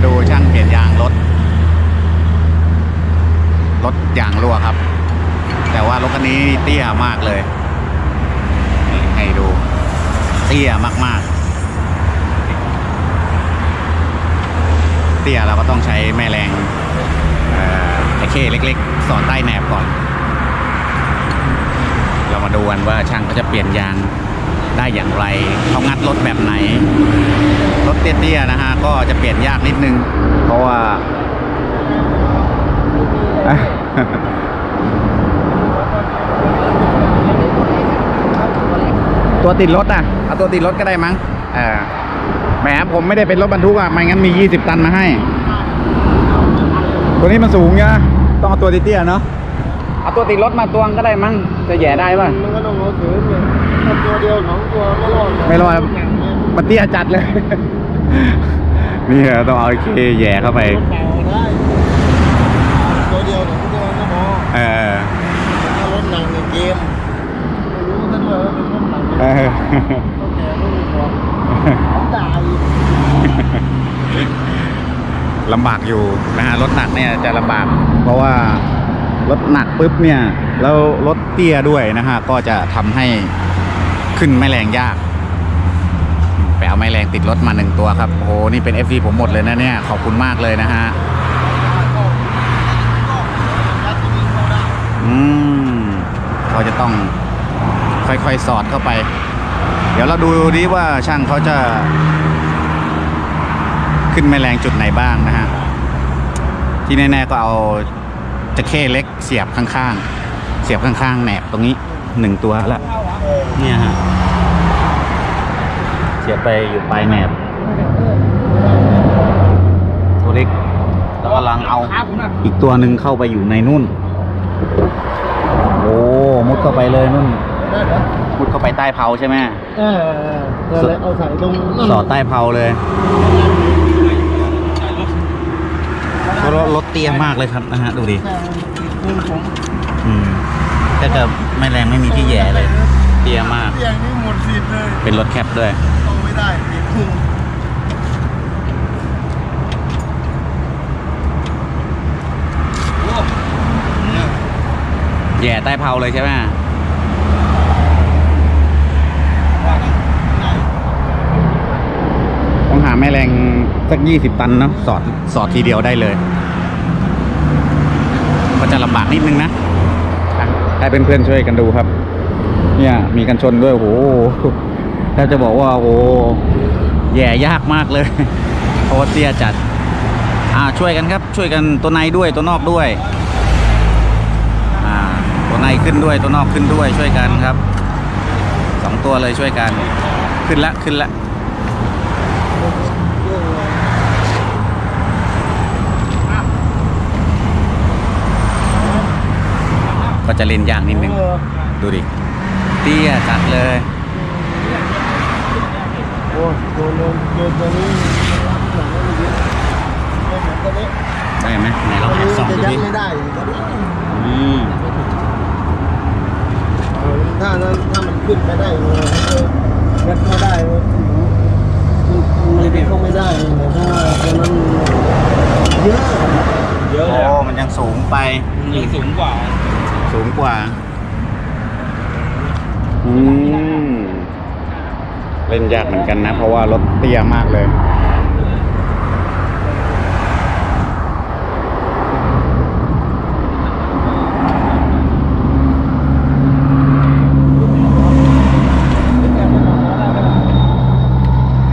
มาดูช่างเปลี่ยนยางรถ รถยางรั่วครับ แต่ว่ารถคันนี้เตี้ยมากเลย ให้ดู เตี้ยมากๆ เตี้ยเราก็ต้องใช้แม่แรงไอ้เข้เล็กๆ สอดใต้แหนบก่อน เรามาดูกันว่าช่างเขาจะเปลี่ยนยาง ได้อย่างไรเขางัดรถแบบไหน รถเตี้ยๆนะฮะก็จะเปลี่ยนยากนิดนึง เพราะว่า ตัวติดรถอะเอาตัวติดรถก็ได้มั้งเออแหมผมไม่ได้เป็นรถบรรทุกอะไม่งั้นมี 20 ตันมาให้ ตัวนี้มันสูงเนอะต้องเอาตัวเตี้ยๆเนาะเอาตัวติดรถมาตวงก็ได้มั้งจะแหย่ได้ป่ะมันก็ต้องเอาถือเนี่ยถ้า ตัวเดียวสองตัวไม่รอดหกไม่รอดครับมันเตี้ยจัดเลย นี่เหรอต้องเอาเคแหย่เข้าไปรถเปล่าได้ตัวเดียวสองตัวก็พอเออถ้ารถหนังในเกมไม่รู้ซะด้วยว่าเป็นรถหนังเออต้องแก่ไม่รู้บอกเขาด่าอีกลำบากอยู่นะฮะรถหนักเนี่ยจะลำบาก เพราะว่ารถหนักปุ๊บเนี่ย แล้วรถเตี้ยด้วยนะฮะก็จะทำให้ ขึ้นไม่แรงยากไปเอาไม้แรงติดรถมาหนึ่งตัวครับโอ้โหนี่เป็น FV ผมหมดเลยนะเนี่ย ขอบคุณมากเลยนะฮะอืมเขาจะต้องค่อยๆ สอดเข้าไป เดี๋ยวเราดูดิว่าช่างเขาจะ ขึ้นแม่แรงจุดไหนบ้างนะฮะ ที่แน่ๆก็เอาจะเข้เล็กเสียบข้างๆ เสียบข้างๆ แหนบตรงนี้หนึ่งตัวละ เนี่ยฮะ เสียบไปอยู่ปลายแหนบตัวเล็กแล้วก็ลังเอาอีกตัวหนึ่งเข้าไปอยู่ในนุ่น โอ้มุดเข้าไปเลยนุ่นได้เหรอมุดเข้าไปใต้เผาใช่ไหมเออเออเอาใส่ตรงนั่นสอดใต้เผาเลยรถรถเตี้ยมากเลยครับนะฮะดูดิแค่คุณผมอืมแต่ก็ไม่แรงไม่มีที่แหย่เลยเตี้ยมาก เตียงนี้หมดสิทธิ์เลยเป็นรถแคปด้วยต้องไม่ได้ติดพุ่งแหย่ใต้เผาเลยใช่ไหมต้องหาแม่แรงสักยี่สิบตันเนาะสอดสอดทีเดียวได้เลย ก็จะลำบากนิดนึงนะอะให้เพื่อนๆช่วยกันดูครับ เนี่ยมีกันชนด้วยโอ้โหแทบจะบอกว่าโอ้หแย่ยากมากเลยเพราะว่าเตี้ยจัดอ่าช่วยกันครับช่วยกันตัวในด้วยตัวนอกด้วยอ่าตัวในขึ้นด้วยตัวนอกขึ้นด้วยช่วยกันครับสองตัวเลยช่วยกันขึ้นละขึ้นละก็จะเล่นยากนิดนึงดูดิ เตี้ยจัดเลยโอ้ตัวนึงตัวตัวนี้มันรับหนังไม่เยอะไม่เหมือนตัวนี้ได้ไหมไหนลองแอบส่องจะดูยัดดิไม่ได้อืมถ้านั้นถ้ามันขึ้นไปได้เลยเออยัดเข้าได้เลยมันมันยัดเข้าไม่ได้เลยเพราะว่าตัวนั้นเยอะเยอะโอ้เลยอะมันยังสูงไปยังสูงกว่า สูงกว่า อืม เล่นยากเหมือนกันนะ เพราะว่ารถเตี้ยมากเลย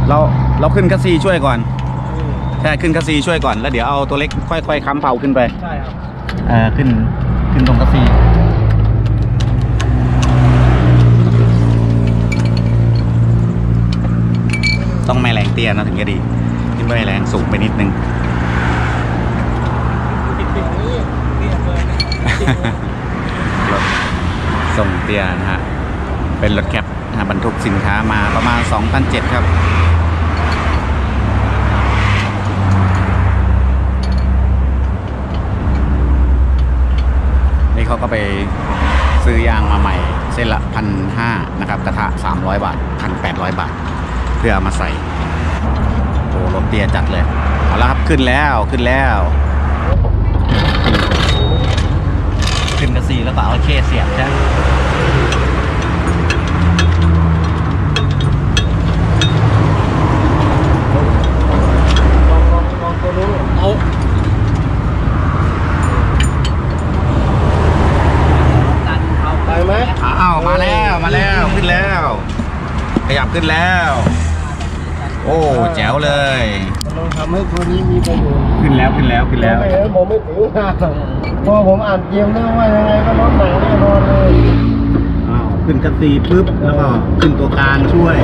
เราเราขึ้นคัสซีช่วยก่อนใช่ขึ้นคัสซีช่วยก่อนแล้วเดี๋ยวเอาตัวเล็กค่อยๆค้ำเผาขึ้นไปใช่ครับเอ่อขึ้นขึ้นตรงคัสซี ต้องไม่แรงเตี้ยนะถึงจะดีที่ไม่แรงสูงไปนิดนึงรถส่งเตี้ยนะฮะ เป็นรถแคปนะฮะบรรทุกสินค้ามาประมาณ2ตัน7ครับนี่เขาก็ไปซื้อยางมาใหม่ เส้นละพันห้านะครับ กระทะ 300 บาทพันแปดร้อยบาท พื่อเอามาใส่โอ้รถเตี้ยจัดเลยเอาเอาละครับขึ้นแล้วขึ้นแล้วขึ้นกระสีแล้วก็เอาเคเสียบใช่ไหมลองลองลองตัวนู้นเอาไปไหมอ้าวมาแล้วมาแล้วขึ้นแล้ว ขยับขึ้นแล้ว โอ้แจ๋วเลยลองทำให้ตัวนี้มีประโยชน์ขึ้นแล้วขึ้นแล้วขึ้นแล้วไม่งั้นผมไม่ถึงห้าพอผมอ่านเกมแล้วว่ายังไงก็ลดหนังแน่นอนเลยอ้าวขึ้นกระสีปุ๊บแล้วก็ขึ้นตัวกลางช่วย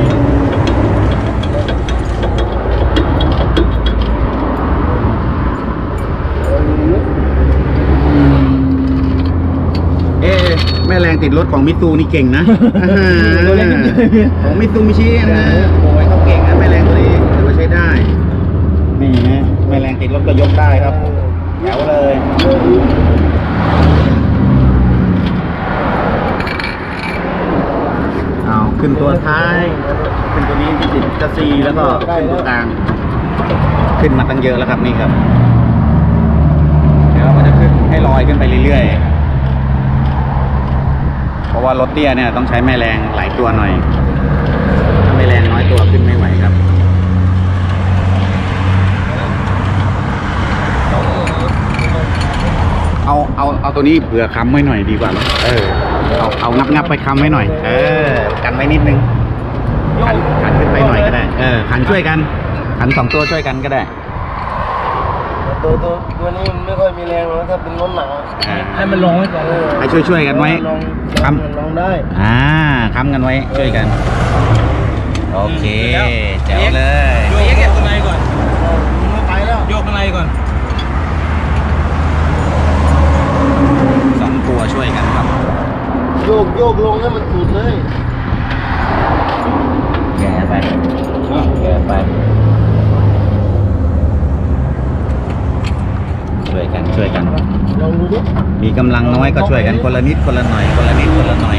เอ๊ะแม่แรงติดรถของมิตซูนี่เก่งนะของมิตซูมิชินะ นี่นะแม่แรงติดรถก็ยกได้ครับแถวเลยเอาขึ้นตัวท้าย ขึ้นตัวนี้ที่ติดกระซีแล้วก็ขึ้นตัวกลาง ขึ้นมาตั้งเยอะแล้วครับนี่ครับ เดี๋ยวเราก็จะขึ้นให้ลอยขึ้นไปเรื่อยๆ เพราะว่ารถเตี้ยเนี่ยต้องใช้แม่แรงหลายตัวหน่อย ถ้าแม่แรงน้อยตัวขึ้นไม่ไหวครับ เอาเอาเอาตัวนี้เผื่อค้ำไว้หน่อยดีกว่าไหมเออเอาเอางับงับไปค้ำไว้หน่อย เออ กันไว้นิดนึงขันขันขึ้นไปหน่อยก็ได้ เออขันช่วยกันขันสองตัวช่วยกันก็ได้ตัวตัวตัวนี้มันไม่ค่อยมีแรงหรอกถ้าเป็นรถหนังอะอ่าให้มันลงไว้ก่อนเลยให้ช่วยช่วยกันไว้ ลองคลรัอบงลองได้ อ่าค้ำกันไว้ช่วยกัน โอเคแจ๋วเลย โยกเก็บข้างในก่อนไม่ไปแล้ว โยกข้างในก่อน สอง ตัวช่วยกันครับ โยกโยกลงให้มันสุดเลยแย่ไปแย่ไปช่วยกันช่วยกัน ลองดูดิมีกำลังน้อยก็ช่วยกันคนละนิดคนละหน่อยคนละนิดคนละหน่อย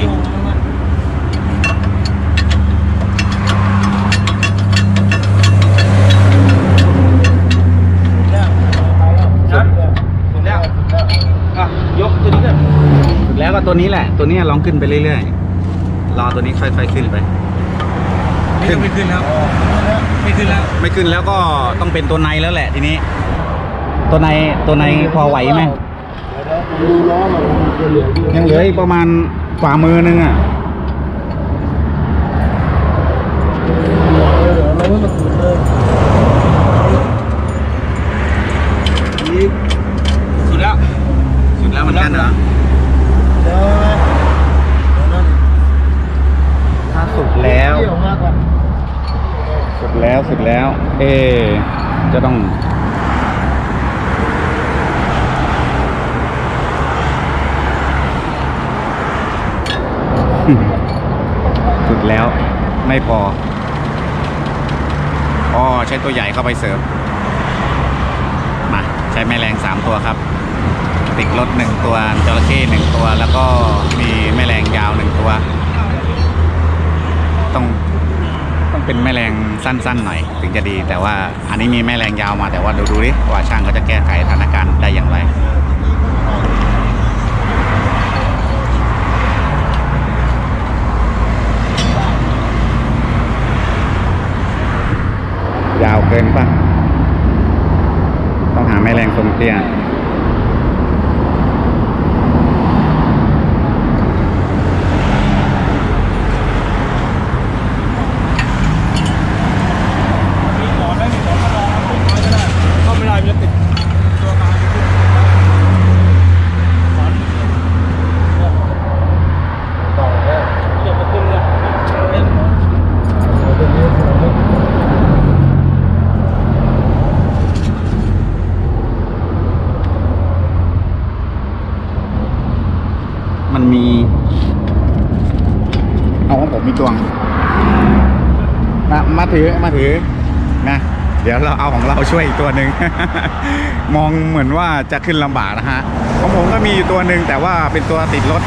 ตัวนี้แหละ ตัวนี้ลองขึ้นไปเรื่อยๆรอตัวนี้ค่อยๆขึ้นไปนี่ก็ไม่ขึ้นแล้ว ไม่ขึ้นแล้ว ไม่ขึ้นแล้วก็ต้องเป็นตัวในแล้วแหละทีนี้ ตัวในตัวในพอไหวไหมดูล้อมันจะเหลืออยู่ยังเหลืออีกประมาณฝ่ามือนึงอะเหลือมันไม่มันสุดเลยอีกสุดแล้ว สุดแล้วเหมือนกันเหรอ เดี๋ยวนะเดี๋ยวนะ ถ้าสุดแล้ว เที่ยวมากกว่า สุดแล้วสุดแล้ว เอ จะต้อง สุดแล้วไม่พอ อ๋อ ใช้ตัวใหญ่เข้าไปเสริม มา ใช้แม่แรงสามตัวครับ ติดรถหนึ่งตัวจระเข้หนึ่งตัว แล้วก็มีแม่แรงยาวหนึ่งตัว ต้อง ต้องเป็นแม่แรงสั้นๆหน่อย ถึงจะดี แต่ว่าอันนี้มีแม่แรงยาวมาแต่ว่าดูดูดิว่าช่างเขาจะแก้ไขสถานการณ์ได้อย่างไรยาวเกินป่ะต้องหาแม่แรงทรงเตี้ย มีหมอนไหมมีหมอนก็ลองเอาขึ้นมาก็ได้เข้าไม่ได้มันจะติดตัวกลางหมอน ต่อแล้ว เดี๋ยวมันขึ้นเลยเป็น เดี๋ยวนี้เราไม่ มันมี เอาของผมมีตวง มามา ถือมาถือนะเดี๋ยวเราเอาของเราช่วยอีกตัวหนึ่ง มองเหมือนว่าจะขึ้นลำบากนะฮะของผมก็มีอยู่ตัวหนึ่งแต่ว่าเป็นตัวติดรถ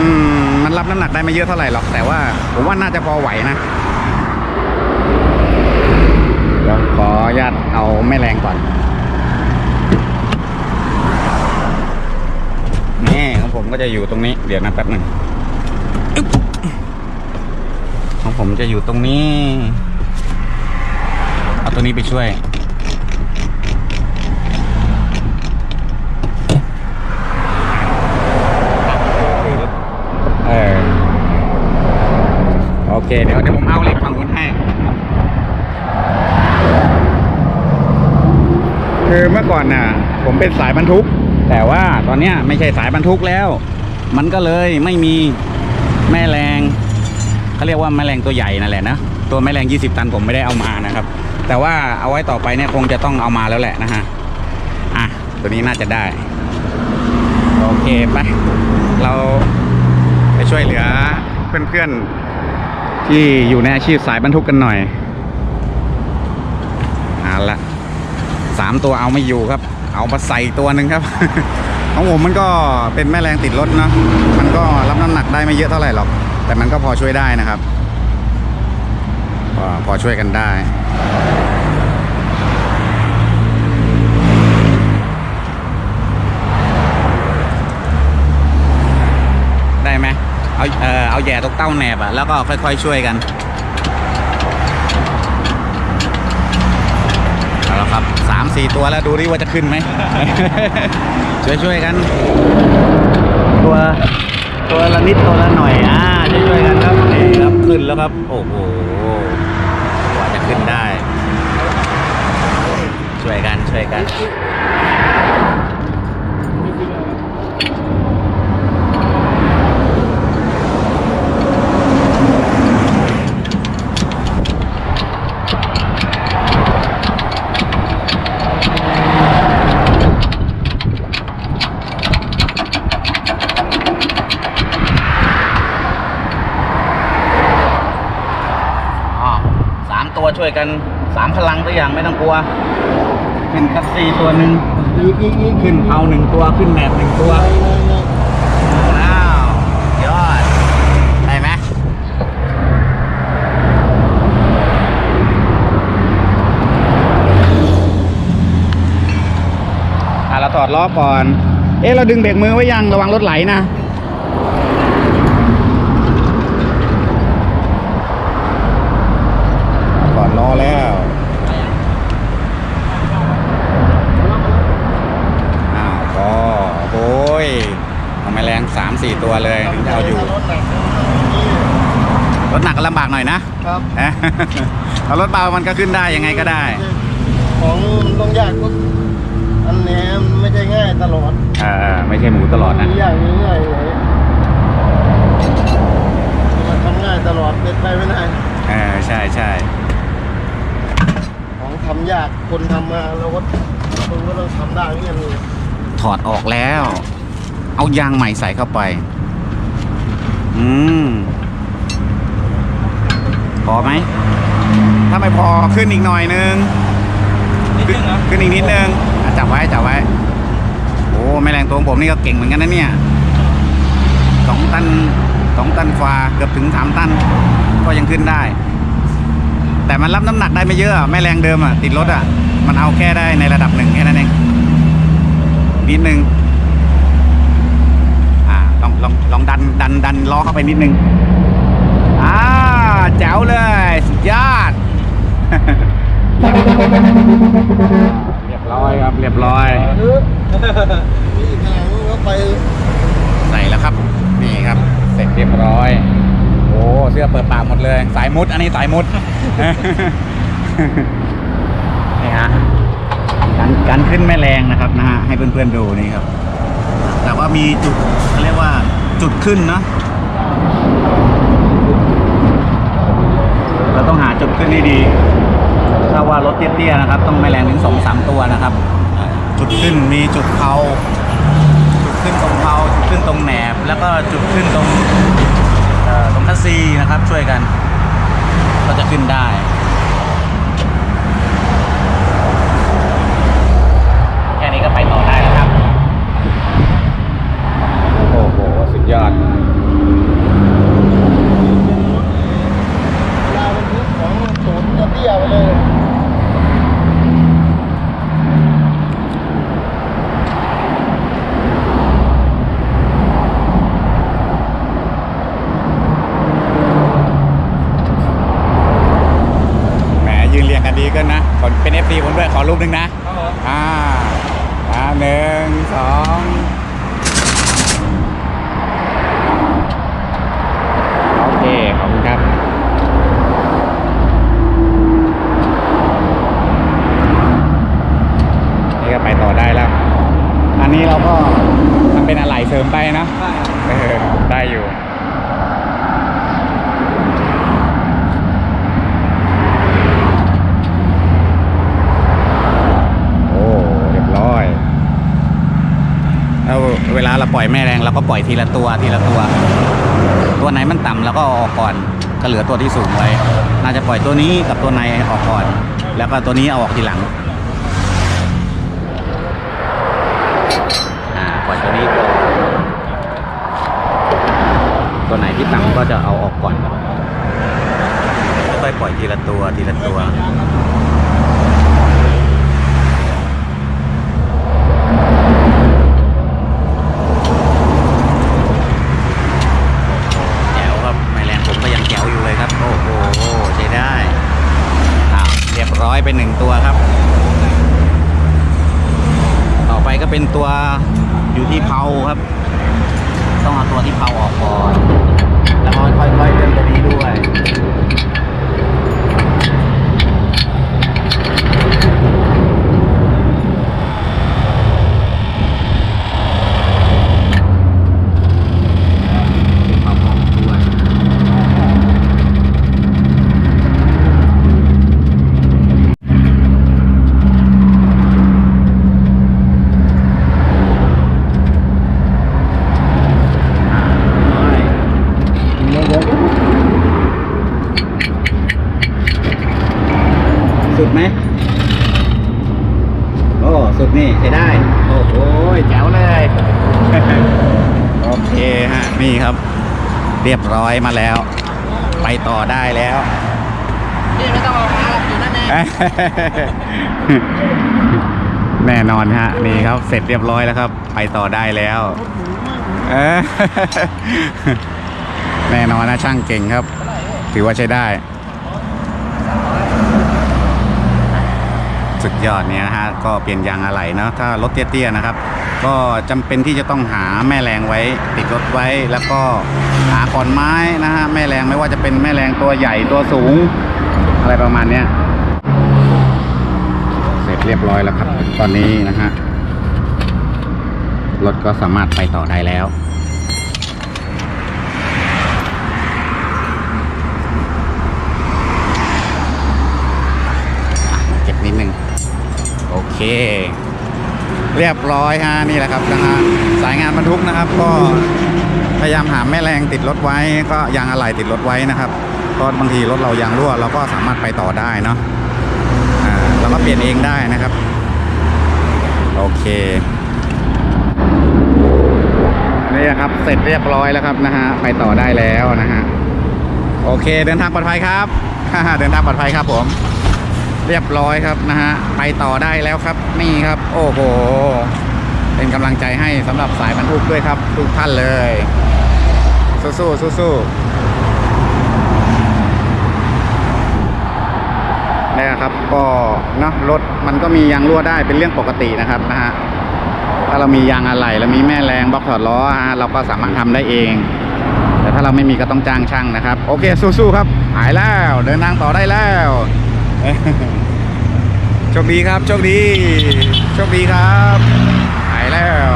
อืมมันรับน้ำหนักได้ไม่เยอะเท่าไหร่หรอก แต่ว่าผมว่าน่าจะพอไหวนะเดี๋ยวขออนุญาตเอาแม่แรงก่อนนี่ของผมก็จะอยู่ตรงนี้ เดี๋ยวนะแป๊บหนึ่งของผมจะอยู่ตรงนี้ เอาตัวนี้ไปช่วย เออ โอเค เดี๋ยวเดี๋ยวผมเอาเหล็กฝั่งนู้นให้ คือเมื่อก่อนน่ะ ผมเป็นสายบรรทุก แต่ว่าตอนเนี้ยไม่ใช่สายบรรทุกแล้ว มันก็เลยไม่มีแม่แรงเขาเรียกว่าแม่แรงตัวใหญ่นั่นแหละนะ ตัวแม่แรง20 ตันผมไม่ได้เอามานะครับ แต่ว่าเอาไว้ต่อไปเนี่ยคงจะต้องเอามาแล้วแหละนะฮะอะตัวนี้น่าจะได้ โอเคไปเราไปช่วยเหลือเพื่อนๆ ที่อยู่ในอาชีพสายบรรทุกกันหน่อยเอาละสามตัวเอาไม่อยู่ครับ เอามาใส่ตัวหนึ่งครับ ของผมมันก็เป็นแม่แรงติดรถเนาะมันก็รับน้ำหนักได้ไม่เยอะเท่าไหร่หรอก แต่มันก็พอช่วยได้นะครับ พอช่วยกันได้ไหม เอาเออเอาแย่ตรงเต้าแหนบอะแล้วก็ค่อย ๆ ช่วยกันเอาละครับสามสี่ตัวแล้วดูดิว่าจะขึ้นไหม ช่วยช่วยๆกัน ตัวตัวละนิดตัวละหน่อยอ่าช่วยช่วยๆกันครับนี่ครับขึ้นแล้วครับ โอ้โหกว่าจะขึ้นได้ ช่วยกันช่วยกัน อ๋อสามตัวช่วยกันสามพลังตัวอย่างไม่ต้องกลัว ขึ้นคั สี่ตัวหนึ่งอีกอีกอีกขึ้นเผาหนึ่งตัวขึ้นแหนบหนึ่งตัวอ้าวยอดได้ไหมอะเราถอดล้อก่อน เอ๊ะเราดึงเบรกมือไว้ยังระวังรถไหลนะ ถอดล้อแล้ว อ้าวก็โอ้ยทำไมแรง สามสี่ตัวเลยถึงจะเอาอยู่รถหนักนี่รถหนักก็ลำบากหน่อยนะครับ เอ๊ะ เอารถเบามันก็ขึ้นได้ยังไงก็ได้ ของมันต้องยากก็อันเนี้ยมันไม่ใช่ง่ายตลอดเออไม่ใช่หมูตลอดนะยากง่ายเลยมันทำง่ายตลอดเป็นไปไม่ได้เออใช่ใช่ของทำยากคนทำมาเราก็คนก็ต้องทำได้เหมือนกันถอดออกแล้ว เอายางใหม่ใส่เข้าไป อืม พอไหม ถ้าไม่พอขึ้นอีกหน่อยนึง นิดนึงเหรอขึ้นอีกนิดนึงอะจับไว้จับไว้ โอ้แม่แรงตัวของผมนี่ก็เก่งเหมือนกันนะเนี่ยสองตันสองตันฟ้าเกือบถึงสามตัน ก็ยังขึ้นได้ แต่มันรับน้ำหนักได้ไม่เยอะอะแม่แรงเดิมอะติดรถอะ มันเอาแค่ได้ในระดับหนึ่งแค่นั้นเองนิดนึงอ่า ลองลองลองดันดันดันล้อเข้าไปนิดนึงอ่าแจ๋วเลยสุดยอดเรียบร้อยครับเรียบร้อยเออนี่ทางก็ไปใส่แล้วครับ นี่ครับ เสร็จเรียบร้อย โอ้เสื้อเปิดปากหมดเลย สายมุด อันนี้สายมุดนี่ฮะการการขึ้นแม่แรงนะครับนะฮะให้เพื่อนๆดูนี่ครับ แต่ว่ามีจุดเขาเรียกว่าจุดขึ้นเนอะเราต้องหาจุดขึ้นให้ดีถ้าว่ารถเตี้ยๆนะครับ ต้องแม่แรงถึงสองสามตัวนะครับ จุดขึ้นมีจุดเผาจุดขึ้นตรงเพาจุดขึ้นตรงแหนบ แล้วก็จุดขึ้นตรงเอ่อตรงคัสซีนะครับช่วยกัน ก็จะขึ้นได้แค่นี้ก็ไปต่อได้แล้วครับ โอ้โห สุด ยอด เวลาบรรทุกของสูงจะเตี้ยไปเลย เรียงกันดีขึ้นนะขอเป็น FC ผมด้วยขอรูปหนึ่งนะ ครับผม อ่าอ่าหนึ่งสองโอเค ขอบคุณครับ นี่ก็ไปต่อได้แล้ว อันนี้เรา ก็ทำเป็นอะไหล่เสริมไปนะใช่เออได้อยู่ โอ้เรียบร้อยแล้วเวลาเราปล่อยแม่แรงเราก็ปล่อยทีละตัวทีละตัว ตัวไหนมันต่ำเราก็เอาออกก่อนก็เหลือตัวที่สูงไว้ น่าจะปล่อยตัวนี้กับตัวในออกก่อน แล้วก็ตัวนี้เอาออกทีหลัง อ่า ปล่อยตัวนี้ก่อน ตัวไหนที่ต่ำก็จะเอาออกก่อนค่อยปล่อยทีละตัวทีละตัวแจ๋วครับไม่แรงผมก็ยังแจ๋วอยู่เลยครับโอ้โหใช้ได้เรียบร้อยเป็นหนึ่งตัวครับ ต่อไปก็เป็นตัวอยู่ที่เพาครับ ต้องเอาตัวที่เพาออกก่อน แล้วก็ค่อยๆเลื่อนตัวนี้ด้วย เพาออกด้วย เดี๋ยวเดี๋ยว สุดไหม โอ้ สุดนี่ใช้ได้ โอ้โหแจ๋วเลย โอเคฮะ นี่ครับ เรียบร้อยมาแล้ว ไปต่อได้แล้วพี่ไม่ต้องเอาขาหลับอยู่นั่นเองแน่นอนฮะ นี่ครับเสร็จเรียบร้อยแล้วครับ ไปต่อได้แล้วเออแน่นอนนะช่างเก่งครับ ถือว่าใช้ได้ สุดยอดเนี่ยนะฮะ ก็เปลี่ยนยางอะไหล่เนอะถ้ารถเตี้ยๆนะครับ ก็จำเป็นที่จะต้องหาแม่แรงไว้ติดรถไว้ แล้วก็หาขอนไม้นะฮะแม่แรงไม่ว่าจะเป็นแม่แรงตัวใหญ่ตัวสูง อะไรประมาณเนี้ยเสร็จเรียบร้อยแล้วครับ ตอนนี้นะฮะรถก็สามารถไปต่อได้แล้วเก็บนิดนึง โอเค เรียบร้อยฮะนี่แหละครับนะฮะสายงานบรรทุกนะครับ ก็พยายามหาแม่แรงติดรถไว้ ก็ยางอะไหล่ติดรถไว้นะครับเพราะบางทีรถเรายางรั่วเราก็สามารถไปต่อได้เนาะอ่าเราก็เปลี่ยนเองได้นะครับ โอเคนี่ครับเสร็จเรียบร้อยแล้วครับนะฮะไปต่อได้แล้วนะฮะโอเค เดินทางปลอดภัยครับเดินทางปลอดภัยครับผม เรียบร้อยครับนะฮะไปต่อได้แล้วครับ นี่ครับ โอ้โห เป็นกำลังใจให้สำหรับสายบรรทุกด้วยครับ ทุกท่านเลย สู้ๆสู้ๆนี่ครับก็เนาะรถมันก็มียางรั่วได้เป็นเรื่องปกตินะครับนะฮะถ้าเรามียางอะไหล่เรามีแม่แรงบล็อกถอดล้อฮะเราก็สามารถทำได้เองแต่ถ้าเราไม่มีก็ต้องจ้างช่างนะครับ โอเคสู้ๆครับ หายแล้ว เดินทางต่อได้แล้ว โชคดีครับโชคดีโชคดีครับหายแล้ว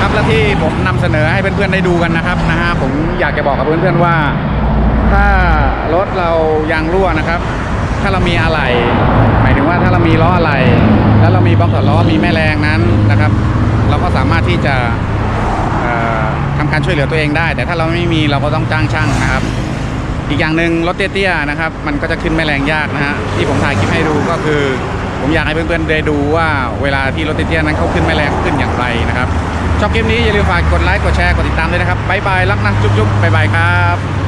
ครับและที่ผมนำเสนอให้เพื่อนๆได้ดูกันนะครับนะฮะผมอยากจะบอกกับเพื่อนๆว่า ถ้ารถเรายางรั่วนะครับ ถ้าเรามีอะไหล่หมายถึงว่าถ้าเรามีล้ออะไหล่แล้วเรามีบล็อกถอดล้อมีแม่แรงนั้นนะครับ เราก็สามารถที่จะเอ่อทำการช่วยเหลือตัวเองได้ แต่ถ้าเราไม่มีเราก็ต้องจ้างช่างนะครับ อีกอย่างหนึ่งรถเตี้ยๆนะครับ มันก็จะขึ้นแม่แรงยากนะฮะที่ผมถ่ายคลิปให้ดูก็คือ ผมอยากให้เพื่อนๆได้ดูว่าเวลาที่รถเตี้ยๆนั้นเขาขึ้นแม่แรงขึ้นอย่างไรนะครับชอบคลิปนี้อย่าลืมฝากกดไลค์กดแชร์กดติดตามด้วยนะครับบ๊ายบายรักนะจุ๊บๆบ๊ายบายครับ